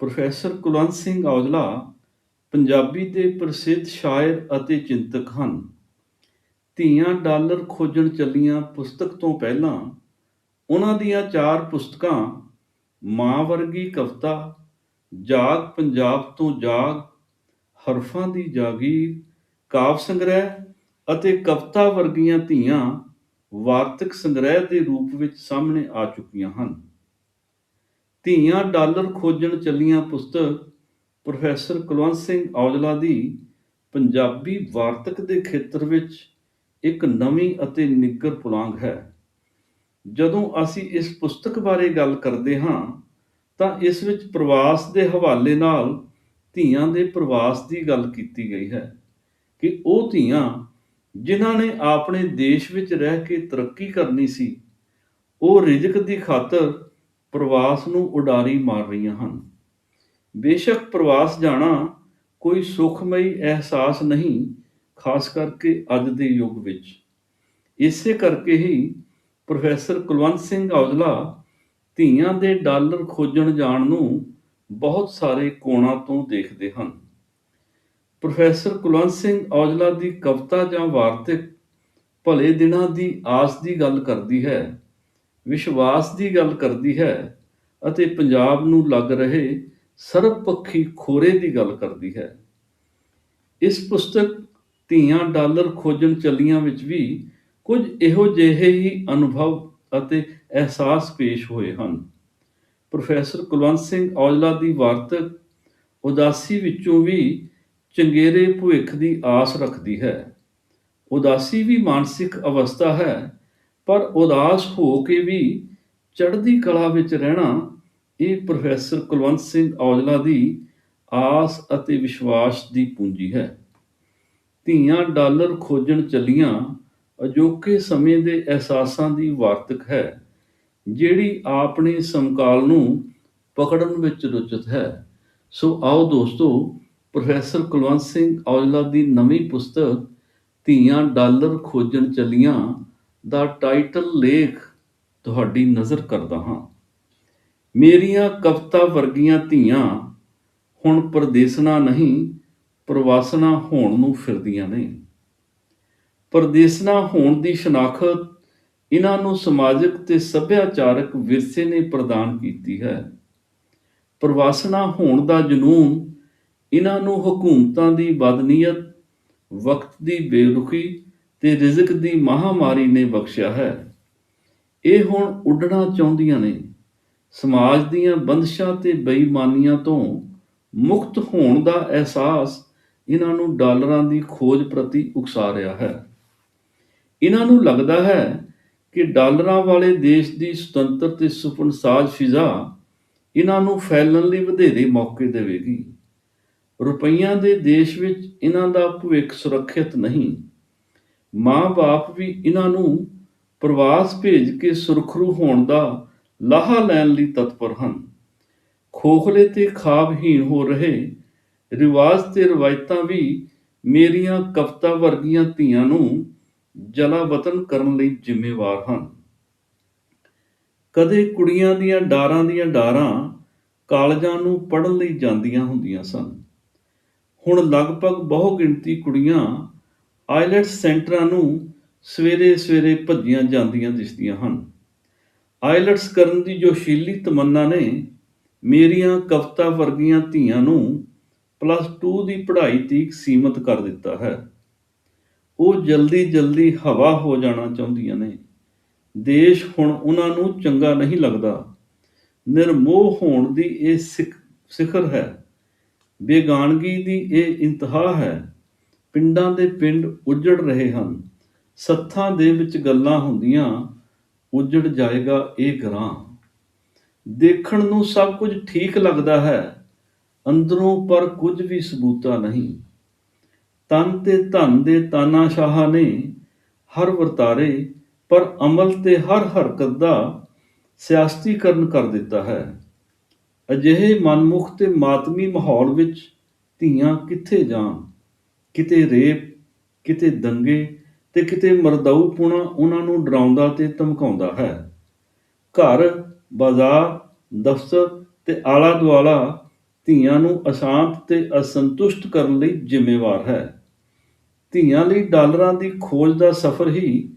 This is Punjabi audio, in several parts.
ਪ੍ਰੋਫੈਸਰ ਕੁਲਵੰਤ ਸਿੰਘ ਔਜਲਾ ਪੰਜਾਬੀ ਦੇ ਪ੍ਰਸਿੱਧ ਸ਼ਾਇਰ ਅਤੇ ਚਿੰਤਕ ਹਨ। ਧੀਆਂ ਡਾਲਰ ਖੋਜਣ ਚੱਲੀਆਂ ਪੁਸਤਕ ਤੋਂ ਪਹਿਲਾਂ ਉਹਨਾਂ ਦੀਆਂ ਚਾਰ ਪੁਸਤਕਾਂ, ਮਾਂ ਵਰਗੀ ਕਵਿਤਾ, ਜਾਗ ਪੰਜਾਬ ਤੋਂ ਜਾਗ, ਹਰਫਾਂ ਦੀ ਜਾਗੀਰ, ਕਾਵ ਸੰਗ੍ਰਹਿ ਅਤੇ ਕਵਿਤਾ ਵਰਗੀਆਂ ਧੀਆਂ ਵਾਰਤਕ ਸੰਗ੍ਰਹਿ ਦੇ ਰੂਪ ਵਿੱਚ ਸਾਹਮਣੇ ਆ ਚੁੱਕੀਆਂ ਹਨ। ਧੀਆਂ ਡਾਲਰ ਖੋਜਣ ਚੱਲੀਆਂ ਪੁਸਤਕ ਪ੍ਰੋਫੈਸਰ ਕੁਲਵੰਤ ਸਿੰਘ ਔਜਲਾ ਦੀ ਪੰਜਾਬੀ ਵਾਰਤਕ ਦੇ ਖੇਤਰ ਵਿੱਚ ਇੱਕ ਨਵੀਂ ਅਤੇ ਨਿੱਗਰ ਪੁਲਾਂਗ ਹੈ। ਜਦੋਂ ਅਸੀਂ ਇਸ ਪੁਸਤਕ ਬਾਰੇ ਗੱਲ ਕਰਦੇ ਹਾਂ, ਤਾਂ ਇਸ ਵਿੱਚ ਪ੍ਰਵਾਸ ਦੇ ਹਵਾਲੇ ਨਾਲ ਧੀਆਂ ਦੇ ਪ੍ਰਵਾਸ ਦੀ ਗੱਲ ਕੀਤੀ ਗਈ ਹੈ ਕਿ ਉਹ ਧੀਆਂ ਜਿਨ੍ਹਾਂ ਨੇ ਆਪਣੇ ਦੇਸ਼ ਵਿੱਚ ਰਹਿ ਕੇ ਤਰੱਕੀ ਕਰਨੀ ਸੀ, ਉਹ ਰਿਜ਼ਕ ਦੀ ਖਾਤਰ ਪ੍ਰਵਾਸ ਨੂੰ ਉਡਾਰੀ ਮਾਰ ਰਹੀਆਂ ਹਨ। ਬੇਸ਼ੱਕ ਪ੍ਰਵਾਸ ਜਾਣਾ ਕੋਈ ਸੁਖਮਈ ਅਹਿਸਾਸ ਨਹੀਂ, ਖਾਸ ਕਰਕੇ ਅੱਜ ਦੇ ਯੁੱਗ ਵਿੱਚ। ਇਸੇ ਕਰਕੇ ਹੀ ਪ੍ਰੋਫੈਸਰ ਕੁਲਵੰਤ ਸਿੰਘ ਔਜਲਾ ਧੀਆਂ ਦੇ ਡਾਲਰ ਖੋਜਣ ਜਾਣ ਨੂੰ ਬਹੁਤ ਸਾਰੇ ਕੋਣਾਂ ਤੋਂ ਦੇਖਦੇ ਹਨ। ਪ੍ਰੋਫੈਸਰ ਕੁਲਵੰਤ ਸਿੰਘ ਔਜਲਾ ਦੀ ਕਵਿਤਾ ਜਾਂ ਵਾਰਤਕ ਭਲੇ ਦਿਨਾਂ ਦੀ ਆਸ ਦੀ ਗੱਲ ਕਰਦੀ ਹੈ। ਵਿਸ਼ਵਾਸ ਦੀ ਗੱਲ ਕਰਦੀ ਹੈ ਅਤੇ ਪੰਜਾਬ ਨੂੰ ਲੱਗ ਰਹੇ ਸਰਬਪੱਖੀ ਖੋਰੇ ਦੀ ਗੱਲ ਕਰਦੀ ਹੈ। ਇਸ ਪੁਸਤਕ ਧੀਆਂ ਡਾਲਰ ਖੋਜਣ ਚੱਲੀਆਂ ਵਿੱਚ ਵੀ ਕੁਝ ਇਹੋ ਜਿਹੇ ਹੀ ਅਨੁਭਵ ਅਤੇ ਅਹਿਸਾਸ ਪੇਸ਼ ਹੋਏ ਹਨ। ਪ੍ਰੋਫੈਸਰ ਕੁਲਵੰਤ ਸਿੰਘ ਔਜਲਾ ਦੀ ਵਾਰਤਕ ਉਦਾਸੀ ਵਿੱਚੋਂ ਵੀ ਚੰਗੇਰੇ ਭਵਿੱਖ ਦੀ ਆਸ ਰੱਖਦੀ ਹੈ। ਉਦਾਸੀ ਵੀ ਮਾਨਸਿਕ ਅਵਸਥਾ ਹੈ ਪਰ ਉਦਾਸ ਹੋ ਕੇ ਵੀ ਚੜ੍ਹਦੀ ਕਲਾ ਵਿੱਚ ਰਹਿਣਾ ਇਹ ਪ੍ਰੋਫੈਸਰ ਕੁਲਵੰਤ ਸਿੰਘ ਔਜਲਾ ਦੀ ਆਸ ਅਤੇ ਵਿਸ਼ਵਾਸ ਦੀ ਪੂੰਜੀ ਹੈ। ਧੀਆਂ ਡਾਲਰ ਖੋਜਣ ਚੱਲੀਆਂ ਅਜੋਕੇ ਸਮੇਂ ਦੇ ਅਹਿਸਾਸਾਂ ਦੀ ਵਾਰਤਕ ਹੈ, ਜਿਹੜੀ ਆਪਣੇ ਸਮਕਾਲ ਨੂੰ ਪਕੜਨ ਵਿੱਚ ਰੁਚਿਤ ਹੈ। ਸੋ ਆਓ ਦੋਸਤੋ, ਪ੍ਰੋਫੈਸਰ ਕੁਲਵੰਤ ਸਿੰਘ ਔਜਲਾ ਦੀ ਨਵੀਂ ਪੁਸਤਕ, ਧੀਆਂ ਡਾਲਰ ਖੋਜਣ ਚੱਲੀਆਂ ਦਾ ਟਾਈਟਲ ਲੇਖ ਤੁਹਾਡੀ ਨਜ਼ਰ ਕਰਦਾ ਹਾਂ। ਮੇਰੀਆਂ ਕਵਿਤਾ ਵਰਗੀਆਂ ਧੀਆਂ ਹੁਣ ਪਰਦੇਸਣਾ ਨਹੀਂ ਪ੍ਰਵਾਸਣਾ ਹੋਣ ਨੂੰ ਫਿਰਦੀਆਂ ਨੇ। ਪਰਦੇਸਣਾ ਹੋਣ ਦੀ ਸ਼ਨਾਖਤ ਇਹਨਾਂ ਨੂੰ ਸਮਾਜਿਕ ਤੇ ਸੱਭਿਆਚਾਰਕ ਵਿਰਸੇ ਨੇ ਪ੍ਰਦਾਨ ਕੀਤੀ ਹੈ। ਪ੍ਰਵਾਸਣਾ ਹੋਣ ਦਾ ਜਨੂਨ ਇਹਨਾਂ ਨੂੰ ਹਕੂਮਤਾਂ ਦੀ ਬਦਨੀਅਤ, ਵਕਤ ਦੀ ਬੇਰੁਖੀ ਤੇ ਰਿਜ਼ਕ ਦੀ ਮਹਾਮਾਰੀ ਨੇ ਬਖਸ਼ਿਆ ਹੈ। ਇਹ ਹੁਣ ਉੱਡਣਾ ਚਾਹੁੰਦੀਆਂ ਨੇ। ਸਮਾਜ ਦੀਆਂ ਬੰਦਸ਼ਾਂ ਤੇ ਬੇਈਮਾਨੀਆਂ ਤੋਂ ਮੁਕਤ ਹੋਣ ਦਾ ਅਹਿਸਾਸ ਇਹਨਾਂ ਨੂੰ ਡਾਲਰਾਂ ਦੀ ਖੋਜ ਪ੍ਰਤੀ ਉਕਸਾ ਰਿਹਾ ਹੈ। ਇਹਨਾਂ ਨੂੰ ਲੱਗਦਾ ਹੈ ਕਿ ਡਾਲਰਾਂ ਵਾਲੇ ਦੇਸ਼ ਦੀ ਸੁਤੰਤਰ ਤੇ ਸੁਪਨਸਾਜ ਫਿਜ਼ਾ ਇਹਨਾਂ ਨੂੰ ਫੈਲਣ ਲਈ ਵਧੇਰੇ ਮੌਕੇ ਦੇਵੇਗੀ। ਰੁਪਈਆਂ ਦੇ ਦੇਸ਼ ਵਿੱਚ ਇਹਨਾਂ ਦਾ ਭਵਿੱਖ ਸੁਰੱਖਿਅਤ ਨਹੀਂ। ਮਾਂ-ਬਾਪ ਵੀ ਇਹਨਾਂ ਨੂੰ ਪ੍ਰਵਾਸ ਭੇਜ ਕੇ ਸੁਰਖਰੂ ਹੋਣ ਦਾ ਲਾਹਾ ਲੈਣ ਲਈ ਤਤਪਰ ਹਨ। ਖੋਖਲੇ ਤੇ ਖਾਬਹੀਣ ਹੋ ਰਹੇ ਰਿਵਾਜ ਤੇ ਰਵਾਇਤਾਂ ਵੀ ਮੇਰੀਆਂ ਕਵਿਤਾ ਵਰਗੀਆਂ ਧੀਆਂ ਨੂੰ ਜਲਾ ਵਤਨ ਕਰਨ ਲਈ ਜ਼ਿੰਮੇਵਾਰ ਹਨ। ਕਦੇ ਕੁੜੀਆਂ ਦੀਆਂ ਡਾਰਾਂ ਦੀਆਂ ਡਾਰਾਂ ਕਾਲਜਾਂ ਨੂੰ ਪੜ੍ਹਨ ਲਈ ਜਾਂਦੀਆਂ ਹੁੰਦੀਆਂ ਸਨ। ਹੁਣ ਲਗਭਗ ਬਹੁ ਗਿਣਤੀ ਕੁੜੀਆਂ ਆਈਲੈਟਸ ਸੈਂਟਰਾਂ ਨੂੰ ਸਵੇਰੇ ਸਵੇਰੇ ਭੱਜੀਆਂ ਜਾਂਦੀਆਂ ਦਿਸਦੀਆਂ ਹਨ। ਆਈਲੈਟਸ ਕਰਨ ਦੀ ਜੋਸ਼ੀਲੀ ਤਮੰਨਾ ਨੇ, ਮੇਰੀਆਂ ਕਵਿਤਾ ਵਰਗੀਆਂ ਧੀਆਂ ਨੂੰ ਪਲੱਸ 2 ਦੀ ਪੜ੍ਹਾਈ ਤੀਕ ਸੀਮਤ ਕਰ ਦਿੱਤਾ ਹੈ। ਉਹ ਜਲਦੀ ਜਲਦੀ ਹਵਾ ਹੋ ਜਾਣਾ ਚਾਹੁੰਦੀਆਂ ਨੇ। ਦੇਸ਼ ਹੁਣ ਉਹਨਾਂ ਨੂੰ ਚੰਗਾ ਨਹੀਂ ਲੱਗਦਾ। ਨਿਰਮੋਹ ਹੋਣ ਦੀ ਇਹ ਸਿਖ- ਸਿਖਰ ਹੈ। ਬੇਗਾਨਗੀ ਦੀ ਇਹ ਇੰਤਹਾ ਹੈ। ਪਿੰਡਾਂ ਦੇ ਪਿੰਡ ਉਜੜ ਰਹੇ ਹਨ। ਸੱਥਾਂ ਦੇ ਵਿੱਚ ਗੱਲਾਂ ਹੁੰਦੀਆਂ, ਉਜੜ ਜਾਏਗਾ ਇਹ ਗਰਾਂ ਦੇਖਣ ਨੂੰ ਸਭ ਕੁਝ ਠੀਕ ਲੱਗਦਾ ਹੈ, ਅੰਦਰੋਂ ਪਰ ਕੁਝ ਵੀ ਸਬੂਤਾ ਨਹੀਂ। ਤਨ ਤੇ ਧਨ ਦੇ ਤਾਨਾਸ਼ਾਹਾਂ ਨੇ ਹਰ ਵਰਤਾਰੇ, ਪਰ ਅਮਲ ਤੇ ਹਰ ਹਰਕਤ ਦਾ ਸਿਆਸਤੀਕਰਨ ਕਰ ਦਿੱਤਾ ਹੈ। ਅਜਿਹੇ ਮਨਮੁਖ ਤੇ ਮਾਤਮੀ ਮਾਹੌਲ ਵਿੱਚ ਧੀਆਂ ਕਿੱਥੇ ਜਾਣ? ਕਿਤੇ ਰੇਪ, ਕਿਤੇ ਦੰਗੇ ਤੇ ਕਿਤੇ ਮਰਦਾਊਪੁਣਾ ਉਹਨਾਂ ਨੂੰ ਡਰਾਉਂਦਾ ਤੇ ਧਮਕਾਉਂਦਾ ਹੈ। ਘਰ, ਬਾਜ਼ਾਰ, ਦਫ਼ਤਰ ਤੇ ਆਲਾ ਦੁਆਲਾ ਧੀਆਂ ਨੂੰ ਅਸ਼ਾਂਤ ਤੇ ਅਸੰਤੁਸ਼ਟ ਕਰਨ ਲਈ ਜ਼ਿੰਮੇਵਾਰ ਹੈ। ਧੀਆਂ ਲਈ ਡਾਲਰਾਂ ਦੀ ਖੋਜ ਦਾ ਸਫ਼ਰ ਹੀ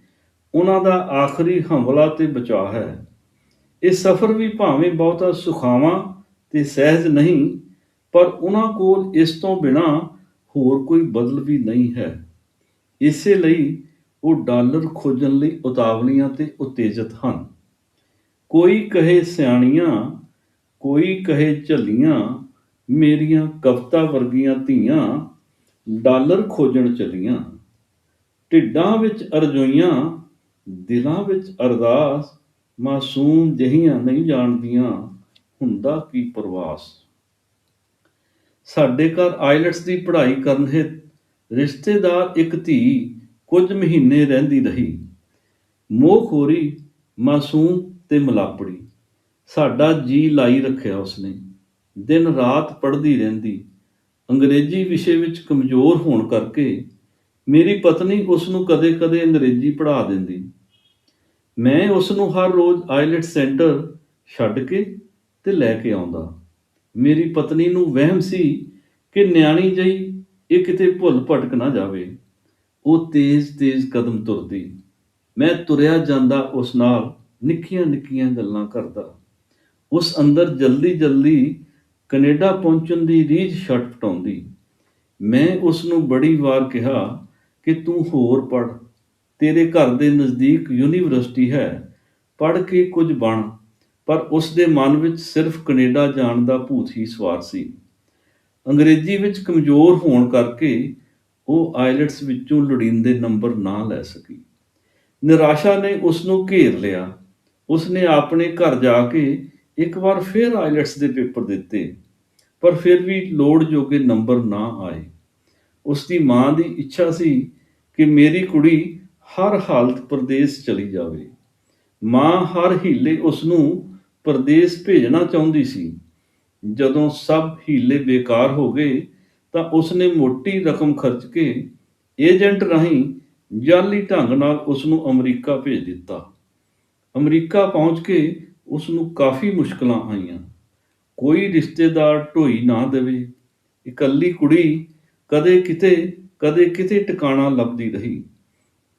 ਉਹਨਾਂ ਦਾ ਆਖਰੀ ਹਮਲਾ ਤੇ ਬਚਾਅ ਹੈ। ਇਹ ਸਫ਼ਰ ਵੀ ਭਾਵੇਂ ਬਹੁਤਾ ਸੁਖਾਵਾਂ ਤੇ ਸਹਿਜ ਨਹੀਂ, ਪਰ ਉਹਨਾਂ ਕੋਲ ਇਸ ਤੋਂ ਬਿਨਾ ਹੋਰ ਕੋਈ ਬਦਲ ਵੀ ਨਹੀਂ ਹੈ। ਇਸੇ ਲਈ ਉਹ ਡਾਲਰ ਖੋਜਣ ਲਈ ਉਤਾਵਲੀਆਂ ਤੇ ਉਤੇਜਿਤ ਹਨ। ਕੋਈ ਕਹੇ ਸਿਆਣੀਆਂ, ਕੋਈ ਕਹੇ ਝੱਲੀਆਂ, ਮੇਰੀਆਂ ਕਵਿਤਾ ਵਰਗੀਆਂ ਧੀਆਂ ਡਾਲਰ ਖੋਜਣ ਚਲੀਆਂ। ਢਿੱਡਾਂ ਵਿੱਚ ਅਰਜ਼ੋਈਆਂ, ਦਿਲਾਂ ਵਿੱਚ ਅਰਦਾਸ, ਮਾਸੂਮ ਜਹੀਆਂ ਨਹੀਂ ਜਾਣਦੀਆਂ, ਹੁੰਦਾ ਕੀ ਪ੍ਰਵਾਸ। ਸਾਡੇ ਘਰ ਆਇਲਟਸ ਦੀ ਪੜ੍ਹਾਈ ਕਰਨ ਹਿਤ ਰਿਸ਼ਤੇਦਾਰ ਇੱਕ ਧੀ ਕੁਝ ਮਹੀਨੇ ਰਹਿੰਦੀ ਰਹੀ। ਮੋਹਖੋਰੀ, ਮਾਸੂਮ ਤੇ ਮਲਾਪੜੀ। ਸਾਡਾ ਜੀ ਲਾਈ ਰੱਖਿਆ ਉਸਨੇ। ਦਿਨ ਰਾਤ ਪੜ੍ਹਦੀ ਰਹਿੰਦੀ। ਅੰਗਰੇਜ਼ੀ ਵਿਸ਼ੇ ਵਿੱਚ ਕਮਜ਼ੋਰ ਹੋਣ ਕਰਕੇ ਮੇਰੀ ਪਤਨੀ ਉਸ ਨੂੰ ਕਦੇ-ਕਦੇ ਅੰਗਰੇਜ਼ੀ ਪੜ੍ਹਾ ਦਿੰਦੀ। ਮੈਂ ਉਸ ਨੂੰ ਹਰ ਰੋਜ਼ ਆਇਲਟ ਸੈਂਟਰ ਛੱਡ ਕੇ ਤੇ ਲੈ ਕੇ ਆਉਂਦਾ। ਮੇਰੀ ਪਤਨੀ ਨੂੰ ਵਹਿਮ ਸੀ ਕਿ ਨਿਆਣੀ ਜਈ ਇਹ ਕਿਤੇ ਭੁੱਲ ਭਟਕ ਨਾ ਜਾਵੇ। ਉਹ ਤੇਜ਼-ਤੇਜ਼ ਕਦਮ ਤੁਰਦੀ। ਮੈਂ ਤੁਰਿਆ ਜਾਂਦਾ ਉਸ ਨਾਲ ਨਿੱਕੀਆਂ-ਨਿੱਕੀਆਂ ਗੱਲਾਂ ਕਰਦਾ। ਉਸ ਅੰਦਰ ਜਲਦੀ-ਜਲਦੀ ਕੈਨੇਡਾ ਪਹੁੰਚਣ ਦੀ ਰੀਝ ਛਟਪਟਾਉਂਦੀ ਮੈਂ ਉਸ ਨੂੰ ਬੜੀ ਵਾਰ ਕਿਹਾ ਕਿ ਤੂੰ ਹੋਰ ਪੜ ਤੇਰੇ ਘਰ ਦੇ ਨਜ਼ਦੀਕ ਯੂਨੀਵਰਸਿਟੀ ਹੈ। ਪੜ ਕੇ ਕੁਝ ਬਣ। ਪਰ ਉਸ ਦੇ ਮਨ ਵਿੱਚ ਸਿਰਫ ਕੈਨੇਡਾ ਜਾਣ ਦਾ ਭੂਤ ਹੀ ਸਵਾਰ ਸੀ। ਅੰਗਰੇਜ਼ੀ ਵਿੱਚ ਕਮਜ਼ੋਰ ਹੋਣ ਕਰਕੇ ਉਹ ਆਇਲਟਸ ਵਿੱਚੋਂ ਲੋੜੀਂਦੇ ਨੰਬਰ ਨਾ ਲੈ ਸਕੀ। ਨਿਰਾਸ਼ਾ ਨੇ ਉਸ ਨੂੰ ਘੇਰ ਲਿਆ। ਉਸ ਨੇ ਆਪਣੇ ਘਰ ਜਾ ਕੇ ਇੱਕ ਵਾਰ ਫਿਰ ਆਇਲਟਸ ਦੇ ਪੇਪਰ ਦਿੱਤੇ, ਪਰ ਫਿਰ ਵੀ ਲੋੜ ਜੋਗੇ ਨੰਬਰ ਨਾ ਆਏ। ਉਸ ਦੀ ਮਾਂ ਦੀ ਇੱਛਾ ਸੀ ਕਿ ਮੇਰੀ ਕੁੜੀ ਹਰ ਹਾਲਤ ਪ੍ਰਦੇਸ਼ ਚਲੀ ਜਾਵੇ। ਮਾਂ ਹਰ ਹੀਲੇ ਉਸ ਨੂੰ ਪ੍ਰਦੇਸ਼ ਭੇਜਣਾ ਚਾਹੁੰਦੀ ਸੀ। ਜਦੋਂ ਸਭ ਹੀਲੇ ਬੇਕਾਰ ਹੋ ਗਏ, ਤਾਂ ਉਸ ਨੇ ਮੋਟੀ ਰਕਮ ਖਰਚ ਕੇ ਏਜੰਟ ਰਾਹੀਂ ਜਾਲੀ ਢੰਗ ਨਾਲ ਉਸ ਨੂੰ ਅਮਰੀਕਾ ਭੇਜ ਦਿੱਤਾ। ਅਮਰੀਕਾ ਪਹੁੰਚ ਕੇ ਉਸ ਨੂੰ ਕਾਫੀ ਮੁਸ਼ਕਲਾਂ ਆਈਆਂ। ਕੋਈ ਰਿਸ਼ਤੇਦਾਰ ਢੋਈ ਨਾ ਦੇਵੇ। ਇਕੱਲੀ ਕੁੜੀ ਕਦੇ ਕਿਤੇ ਕਦੇ ਕਿਤੇ ਟਿਕਾਣਾ ਲੱਭਦੀ ਰਹੀ।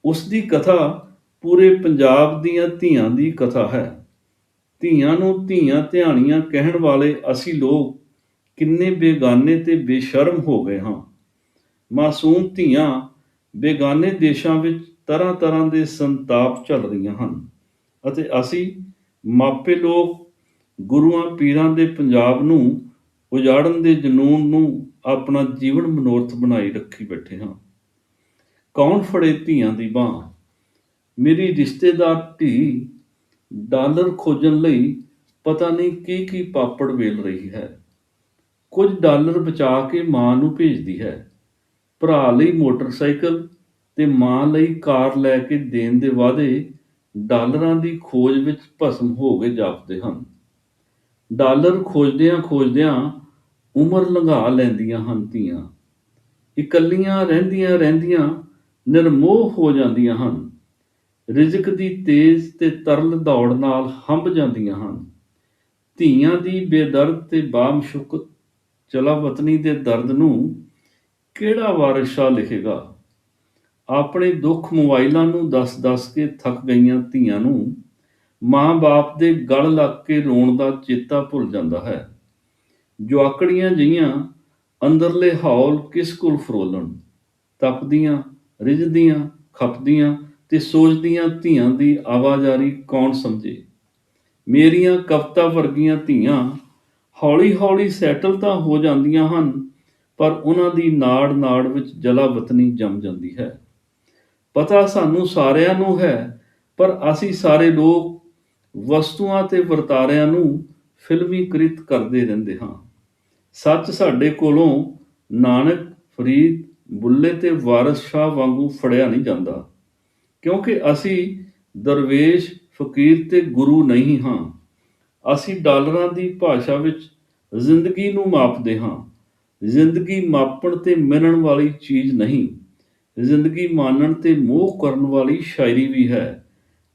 ਉਸ ਦੀ ਕਥਾ ਪੂਰੇ ਪੰਜਾਬ ਦੀਆਂ ਧੀਆਂ ਦੀ ਕਥਾ ਹੈ। ਧੀਆਂ ਨੂੰ ਧੀਆਂ ਧਿਆਣੀਆਂ ਕਹਿਣ ਵਾਲੇ ਅਸੀਂ ਲੋਕ ਕਿੰਨੇ ਬੇਗਾਨੇ ਤੇ ਬੇਸ਼ਰਮ ਹੋ ਗਏ ਹਾਂ। ਮਾਸੂਮ ਧੀਆਂ ਬੇਗਾਨੇ ਦੇਸ਼ਾਂ ਵਿੱਚ ਤਰ੍ਹਾਂ ਤਰ੍ਹਾਂ ਦੇ ਸੰਤਾਪ ਚੱਲ ਰਹੀਆਂ ਹਨ ਅਤੇ ਅਸੀਂ ਮਾਪੇ ਲੋਕ ਗੁਰੂਆਂ ਪੀਰਾਂ ਦੇ ਪੰਜਾਬ ਨੂੰ ਉਜਾੜਨ ਦੇ ਜਨੂਨ ਨੂੰ ਆਪਣਾ ਜੀਵਨ ਮਨੋਰਥ ਬਣਾਈ ਰੱਖੀ ਬੈਠੇ ਹਾਂ। ਕੌਣ ਫੜੇ ਧੀਆਂ ਦੀ ਬਾਹ? ਮੇਰੀ ਰਿਸ਼ਤੇਦਾਰ ਧੀ ਡਾਲਰ ਖੋਜਣ ਲਈ ਪਤਾ ਨਹੀਂ ਕੀ ਕੀ ਪਾਪੜ ਵੇਲ ਰਹੀ ਹੈ। ਕੁਝ ਡਾਲਰ ਬਚਾ ਕੇ ਮਾਂ ਨੂੰ ਭੇਜਦੀ ਹੈ। ਭਰਾ ਲਈ ਮੋਟਰਸਾਈਕਲ ਤੇ ਮਾਂ ਲਈ ਕਾਰ ਲੈ ਕੇ ਦੇਣ ਦੇ ਵਾਅਦੇ ਡਾਲਰਾਂ ਦੀ ਖੋਜ ਵਿੱਚ ਭਸਮ ਹੋ ਗਏ ਜਾਪਦੇ ਹਨ। ਡਾਲਰ ਖੋਜਦਿਆਂ ਖੋਜਦਿਆਂ ਉਮਰ ਲੰਘਾ ਲੈਂਦੀਆਂ ਹਨ ਧੀਆਂ। ਇਕੱਲੀਆਂ ਰਹਿੰਦੀਆਂ ਰਹਿੰਦੀਆਂ ਨਿਰਮੋਹ ਹੋ ਜਾਂਦੀਆਂ ਹਨ। ਰਿਜ਼ਕ ਦੀ ਤੇਜ਼ ਤੇ ਤਰਲ ਦੌੜ ਨਾਲ ਹੰਭ ਜਾਂਦੀਆਂ ਹਨ। ਧੀਆਂ ਦੀ ਬੇਦਰਦ ਤੇ ਬਾਮਸ਼ੁਕ ਚਲਾ ਵਤਨੀ ਦੇ ਦਰਦ ਨੂੰ ਕਿਹੜਾ ਵਾਰਿਸ਼ਾ ਲਿਖੇਗਾ? ਆਪਣੇ ਦੁੱਖ ਮੋਬਾਈਲਾਂ ਨੂੰ ਦੱਸ-ਦੱਸ ਕੇ ਥੱਕ ਗਈਆਂ ਧੀਆਂ ਨੂੰ ਮਾਂ-ਬਾਪ ਦੇ ਗਲ ਲੱਗ ਕੇ ਰੋਣ ਦਾ ਚੇਤਾ ਭੁੱਲ ਜਾਂਦਾ ਹੈ। ਜਵਾਕੜੀਆਂ ਜਿਹੀਆਂ ਅੰਦਰਲੇ ਹੌਲ ਕਿਸ ਕੋਲ ਫਰੋਲਣ? ਤਪਦੀਆਂ, ਰਿਝਦੀਆਂ, ਖਪਦੀਆਂ ਤੇ ਸੋਚਦੀਆਂ ਧੀਆਂ ਦੀ ਆਵਾਜ਼ਾਰੀ ਕੌਣ ਸਮਝੇ? ਮੇਰੀਆਂ ਕਵਿਤਾ ਵਰਗੀਆਂ ਧੀਆਂ ਹੌਲੀ-ਹੌਲੀ ਸੈਟਲ ਤਾਂ ਹੋ ਜਾਂਦੀਆਂ ਹਨ, ਪਰ ਉਹਨਾਂ ਦੀ ਨਾੜ-ਨਾੜ ਵਿੱਚ ਜਲਾਵਤਨੀ ਜੰਮ ਜਾਂਦੀ ਹੈ। ਪਤਾ ਸਾਨੂੰ ਸਾਰਿਆਂ ਨੂੰ ਹੈ, ਪਰ ਅਸੀਂ ਸਾਰੇ ਲੋਕ ਵਸਤੂਆਂ ਤੇ ਵਰਤਾਰਿਆਂ ਨੂੰ ਫਿਲਮੀਕ੍ਰਿਤ ਕਰਦੇ ਰਹਿੰਦੇ ਹਾਂ। ਸੱਚ ਸਾਡੇ ਕੋਲੋਂ ਨਾਨਕ, ਫਰੀਦ, ਬੁੱਲੇ ਤੇ ਵਾਰਿਸ ਸ਼ਾਹ ਵਾਂਗੂ ਫੜਿਆ ਨਹੀਂ ਜਾਂਦਾ। ਕਿਉਂਕਿ ਅਸੀਂ ਦਰਵੇਸ਼, ਫਕੀਰ ਤੇ ਗੁਰੂ ਨਹੀਂ ਹਾਂ। ਅਸੀਂ ਡਾਲਰਾਂ ਦੀ ਭਾਸ਼ਾ ਵਿੱਚ ਜ਼ਿੰਦਗੀ ਨੂੰ ਮਾਪਦੇ ਹਾਂ। ਜ਼ਿੰਦਗੀ ਮਾਪਣ ਤੇ ਮਿਲਣ ਵਾਲੀ ਚੀਜ਼ ਨਹੀਂ। ਜ਼ਿੰਦਗੀ ਮਾਨਣ ਤੇ ਮੋਹ ਕਰਨ ਵਾਲੀ ਸ਼ਾਇਰੀ ਵੀ ਹੈ।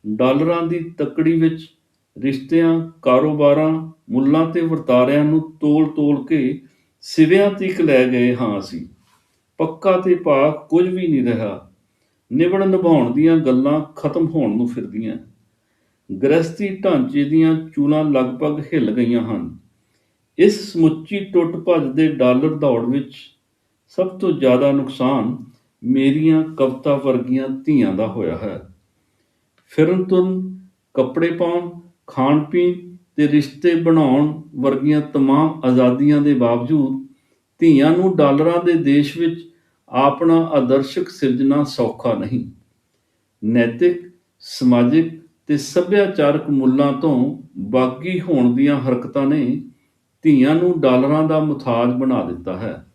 ਡਾਲਰਾਂ ਦੀ ਤੱਕੜੀ ਵਿੱਚ ਰਿਸ਼ਤਿਆਂ, ਕਾਰੋਬਾਰਾਂ, ਮੁੱਲਾਂ ਤੇ ਵਰਤਾਰਿਆਂ ਨੂੰ ਤੋਲ-ਤੋਲ ਕੇ ਸਿਵਿਆਂ ਤੀਕ ਲੈ ਗਏ ਹਾਂ ਅਸੀਂ। ਪੱਕਾ ਤੇ ਪਾਕ ਕੁਝ ਵੀ ਨਹੀਂ ਰਿਹਾ। ਨਿਬੜ ਨਿਭਾਉਣ ਦੀਆਂ ਗੱਲਾਂ ਖਤਮ ਹੋਣ ਨੂੰ ਫਿਰਦੀਆਂ ਗ੍ਰਸਤੀ ਢਾਂਚੇ ਦੀਆਂ ਚੂਲਾਂ ਲਗਭਗ ਹਿੱਲ ਗਈਆਂ ਹਨ ਇਸ ਸਮੁੱਚੀ ਟੁੱਟ ਭੱਜ ਦੇ ਡਾਲਰ ਦੌੜ ਵਿੱਚ ਸਭ ਤੋਂ ਜ਼ਿਆਦਾ ਨੁਕਸਾਨ ਮੇਰੀਆਂ ਕਵਿਤਾ ਵਰਗੀਆਂ ਧੀਆਂ ਦਾ ਹੋਇਆ ਹੈ ਫਿਰਨ ਤੁਰਨ ਕੱਪੜੇ ਪਾਉਣ ਖਾਣ ਪੀਣ ਤੇ ਰਿਸ਼ਤੇ ਬਣਾਉਣ ਵਰਗੀਆਂ तमाम ਆਜ਼ਾਦੀਆਂ ਦੇ ਬਾਵਜੂਦ ਧੀਆਂ ਨੂੰ ਡਾਲਰਾਂ ਦੇ ਦੇਸ਼ ਵਿੱਚ ਆਪਣਾ ਆਦਰਸ਼ਕ ਸਿਰਜਣਾ ਸੌਖਾ ਨਹੀਂ। ਨੈਤਿਕ, ਸਮਾਜਿਕ ਤੇ ਸੱਭਿਆਚਾਰਕ ਮੁੱਲਾਂ ਤੋਂ ਬਾਗੀ ਹੋਣ ਦੀਆਂ ਹਰਕਤਾਂ ਨੇ ਧੀਆਂ ਨੂੰ ਡਾਲਰਾਂ ਦਾ ਮੁਤਾਜ ਬਣਾ ਦਿੱਤਾ ਹੈ।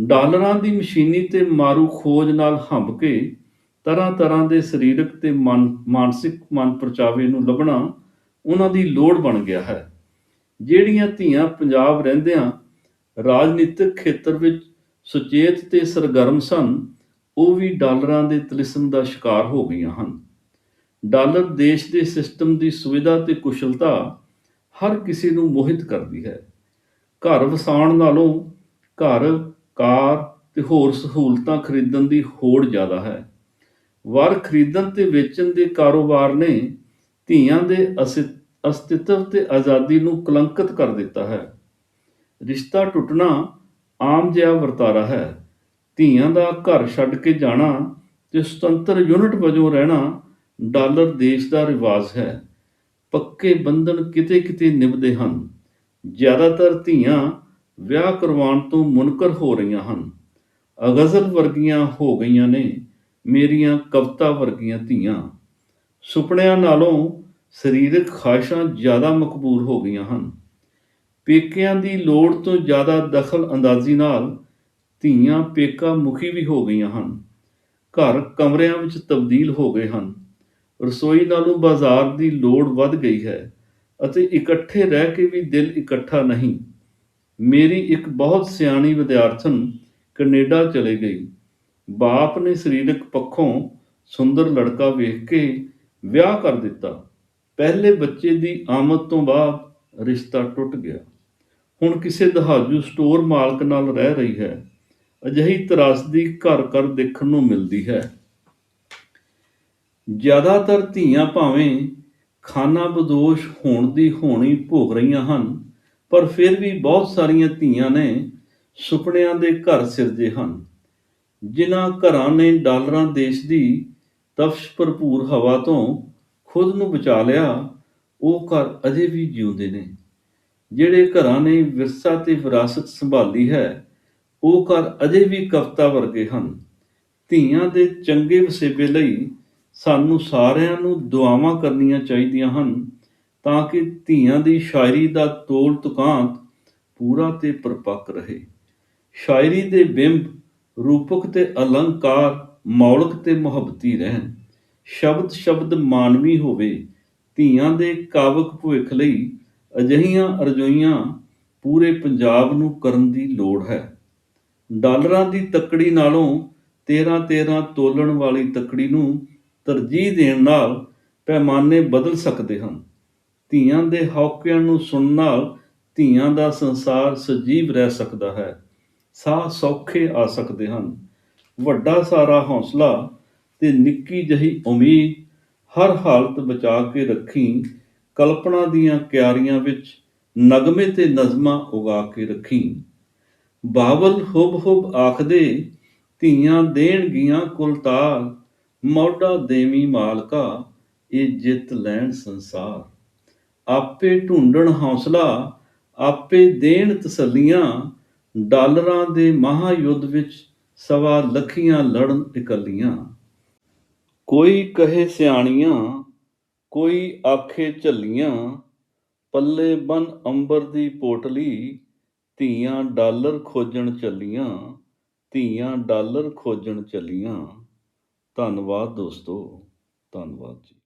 ਡਾਲਰਾਂ ਦੀ ਮਸ਼ੀਨੀ ਤੇ ਮਾਰੂ ਖੋਜ ਨਾਲ ਹੰਬ ਕੇ ਤਰ੍ਹਾਂ ਤਰ੍ਹਾਂ ਦੇ ਸਰੀਰਕ ਤੇ ਮਨ, ਮਾਨਸਿਕ ਮਨਪਰਚਾਵੇ ਨੂੰ ਲੱਭਣਾ ਉਹਨਾਂ ਦੀ ਲੋੜ ਬਣ ਗਿਆ ਹੈ। ਜਿਹੜੀਆਂ ਧੀਆਂ ਪੰਜਾਬ ਰਹਿੰਦਿਆਂ ਰਾਜਨੀਤਿਕ ਖੇਤਰ ਵਿੱਚ ਸੁਚੇਤ ਤੇ ਸਰਗਰਮ ਸਨ, ਉਹ ਵੀ ਡਾਲਰਾਂ ਦੇ ਤਲਿਸਮ ਦਾ ਸ਼ਿਕਾਰ ਹੋ ਗਈਆਂ ਹਨ। ਡਾਲਰ ਦੇਸ਼ ਦੇ ਸਿਸਟਮ ਦੀ ਸੁਵਿਧਾ ਤੇ ਕੁਸ਼ਲਤਾ ਹਰ ਕਿਸੇ ਨੂੰ ਮੋਹਿਤ ਕਰਦੀ ਹੈ। ਘਰ ਵਸਾਉਣ ਨਾਲੋਂ ਘਰ, ਕਾਰ ਤੇ ਹੋਰ ਸਹੂਲਤਾਂ ਖਰੀਦਣ ਦੀ ਹੋੜ ਜ਼ਿਆਦਾ ਹੈ। ਵਰ ਖਰੀਦਣ ਤੇ ਵੇਚਣ ਦੇ ਕਾਰੋਬਾਰ ਨੇ ਧੀਆਂ ਦੇ ਅਸਿ- ਅਸਤਿਤਵ ਤੇ ਆਜ਼ਾਦੀ ਨੂੰ ਕਲੰਕਿਤ ਕਰ ਦਿੱਤਾ ਹੈ। ਰਿਸ਼ਤਾ ਟੁੱਟਣਾ ਆਮ ਜਿਹਾ ਵਰਤਾਰਾ ਹੈ। ਧੀਆਂ ਦਾ ਘਰ ਛੱਡ ਕੇ ਜਾਣਾ ਤੇ ਸੁਤੰਤਰ ਯੂਨਿਟ ਵਜੋਂ ਰਹਿਣਾ ਡਾਲਰ ਦੇਸ਼ ਦਾ ਰਿਵਾਜ ਹੈ। ਪੱਕੇ ਬੰਧਨ ਕਿਤੇ ਕਿਤੇ ਨਿਭਦੇ ਹਨ। ਜ਼ਿਆਦਾਤਰ ਧੀਆਂ ਵਿਆਹ ਕਰਵਾਉਣ ਤੋਂ ਮੁਨਕਰ ਹੋ ਰਹੀਆਂ ਹਨ। ਅਗਜ਼ਲ ਵਰਗੀਆਂ ਹੋ ਗਈਆਂ ਨੇ ਮੇਰੀਆਂ ਕਵਿਤਾ ਵਰਗੀਆਂ ਧੀਆਂ। ਸੁਪਨਿਆਂ ਨਾਲੋਂ ਸਰੀਰਕ ਖਾਹਿਸ਼ਾਂ ਜ਼ਿਆਦਾ ਮਕਬੂਲ ਹੋ ਗਈਆਂ ਹਨ। ਪੇਕਿਆਂ ਦੀ ਲੋੜ ਤੋਂ ਜ਼ਿਆਦਾ ਦਖਲ ਅੰਦਾਜ਼ੀ ਨਾਲ ਧੀਆਂ ਪੇਕਾ ਮੁਖੀ ਵੀ ਹੋ ਗਈਆਂ ਹਨ। ਘਰ ਕਮਰਿਆਂ ਵਿੱਚ ਤਬਦੀਲ ਹੋ ਗਏ ਹਨ। ਰਸੋਈ ਨਾਲੋਂ ਬਾਜ਼ਾਰ ਦੀ ਲੋੜ ਵੱਧ ਗਈ ਹੈ ਅਤੇ ਇਕੱਠੇ ਰਹਿ ਕੇ ਵੀ ਦਿਲ ਇਕੱਠਾ ਨਹੀਂ। ਮੇਰੀ ਇੱਕ ਬਹੁਤ ਸਿਆਣੀ ਵਿਦਿਆਰਥਣ ਕੈਨੇਡਾ ਚਲੇ ਗਈ। ਬਾਪ ਨੇ ਸਰੀਰਕ ਪੱਖੋਂ ਸੁੰਦਰ ਲੜਕਾ ਵੇਖ ਕੇ ਵਿਆਹ ਕਰ ਦਿੱਤਾ। ਪਹਿਲੇ ਬੱਚੇ ਦੀ ਆਮਦ ਤੋਂ ਬਾਅਦ ਰਿਸ਼ਤਾ ਟੁੱਟ ਗਿਆ। ਹੁਣ ਕਿਸੇ ਦਹਾਜੂ ਸਟੋਰ ਮਾਲਕ ਨਾਲ ਰਹਿ ਰਹੀ ਹੈ, ਅਜਿਹੀ ਤਰਾਸਦੀ ਘਰ ਘਰ ਦੇਖਣ ਨੂੰ ਮਿਲਦੀ ਹੈ। ਜ਼ਿਆਦਾਤਰ ਧੀਆਂ ਭਾਵੇਂ ਖਾਨਾ ਬਦੋਸ਼ ਹੋਣ ਦੀ ਹੋਣੀ ਭੋਗ ਰਹੀਆਂ ਹਨ, ਪਰ ਫਿਰ ਵੀ ਬਹੁਤ ਸਾਰੀਆਂ ਧੀਆਂ ਨੇ ਸੁਪਨਿਆਂ ਦੇ ਘਰ ਸਿਰਜੇ ਹਨ। ਜਿਨ੍ਹਾਂ ਘਰਾਂ ਨੇ ਡਾਲਰਾਂ ਦੇਸ਼ ਦੀ ਤਫਸ਼ ਭਰਪੂਰ ਹਵਾ ਤੋਂ ਖੁਦ ਨੂੰ ਬਚਾ ਲਿਆ, ਉਹ ਘਰ ਅਜੇ ਵੀ ਜਿਉਂਦੇ ਨੇ। ਜਿਹੜੇ ਘਰਾਂ ਨੇ ਵਿਰਸਾ ਤੇ ਵਿਰਾਸਤ ਸੰਭਾਲੀ ਹੈ, ਉਹ ਘਰ ਅਜੇ ਵੀ ਕਵਿਤਾ ਵਰਗੇ ਹਨ। ਧੀਆਂ ਦੇ ਚੰਗੇ ਵਸੇਬੇ ਲਈ ਸਾਨੂੰ ਸਾਰਿਆਂ ਨੂੰ ਦੁਆਵਾਂ ਕਰਨੀਆਂ ਚਾਹੀਦੀਆਂ ਹਨ, ਤਾਂ ਕਿ ਧੀਆਂ ਦੀ ਸ਼ਾਇਰੀ ਦਾ ਤੋਲ ਤੁਕਾਂਤ ਪੂਰਾ ਤੇ ਪਰਪੱਕ ਰਹੇ। ਸ਼ਾਇਰੀ ਦੇ ਬਿੰਬ ਰੂਪਕ ਤੇ ਅਲੰਕਾਰ, ਮੌਲਿਕ ਤੇ ਮੁਹੱਬਤੀ ਰਹਿਣ। ਸ਼ਬਦ ਸ਼ਬਦ ਮਾਨਵੀ ਹੋਵੇ, ਧੀਆਂ ਦੇ ਕਾਵਕ ਭਵਿੱਖ ਲਈ ਅਜਿਹੀਆਂ ਅਰਜ਼ੋਈਆਂ ਪੂਰੇ ਪੰਜਾਬ ਨੂੰ ਕਰਨ ਦੀ ਲੋੜ ਹੈ। ਡਾਲਰਾਂ ਦੀ ਤੱਕੜੀ ਨਾਲੋਂ 13 13 ਤੋਲਣ ਵਾਲੀ ਤੱਕੜੀ ਨੂੰ ਤਰਜੀਹ ਦੇਣ ਨਾਲ ਪੈਮਾਨੇ ਬਦਲ ਸਕਦੇ ਹਨ। ਧੀਆਂ ਦੇ ਹੌਕਿਆਂ ਨੂੰ ਸੁਣਨ ਨਾਲ ਧੀਆਂ ਦਾ ਸੰਸਾਰ ਸਜੀਵ ਰਹਿ ਸਕਦਾ ਹੈ। ਸਾਹ ਸੌਖੇ ਆ ਸਕਦੇ ਹਨ। ਵੱਡਾ ਸਾਰਾ ਹੌਸਲਾ ਤੇ ਨਿੱਕੀ ਜਹੀ ਉਮੀਦ ਹਰ ਹਾਲਤ ਬਚਾ ਕੇ ਰੱਖੀ ਕਲਪਨਾ ਦੀਆਂ ਕਿਆਰੀਆਂ ਵਿੱਚ ਨਗਮੇ ਤੇ ਨਜ਼ਮਾਂ ਉਗਾ ਕੇ ਰੱਖੀ। ਬਾਬਲ ਹੁਬ ਹੁਬ ਆਖਦੇ, ਧੀਆਂ ਦੇਣਗੀਆਂ ਕੁਲਤਾਰ ਮੌਢਾ ਦੇਵੀ ਮਾਲਕਾ, ਇਹ ਜਿੱਤ ਲੈਣ ਸੰਸਾਰ। ਆਪੇ ਢੂੰਡਣ ਹੌਸਲਾ, ਆਪੇ ਦੇਣ ਤਸੱਲੀਆਂ, ਡਾਲਰਾਂ ਦੇ ਮਹਾਯੁੱਧ ਵਿੱਚ ਸਵਾ ਲੱਖੀਆਂ ਲੜਨ ਇਕੱਲੀਆਂ। ਕੋਈ ਕਹੇ ਸਿਆਣੀਆਂ ਕੋਈ ਆਖੇ ਝੱਲੀਆਂ, ਪੱਲੇ ਬਨ ਅੰਬਰ ਦੀ ਪੋਟਲੀ, ਧੀਆਂ ਡਾਲਰ ਖੋਜਣ ਚੱਲੀਆਂ, ਧੀਆਂ ਡਾਲਰ ਖੋਜਣ ਚੱਲੀਆਂ। ਧੰਨਵਾਦ ਦੋਸਤੋ, ਧੰਨਵਾਦ ਜੀ।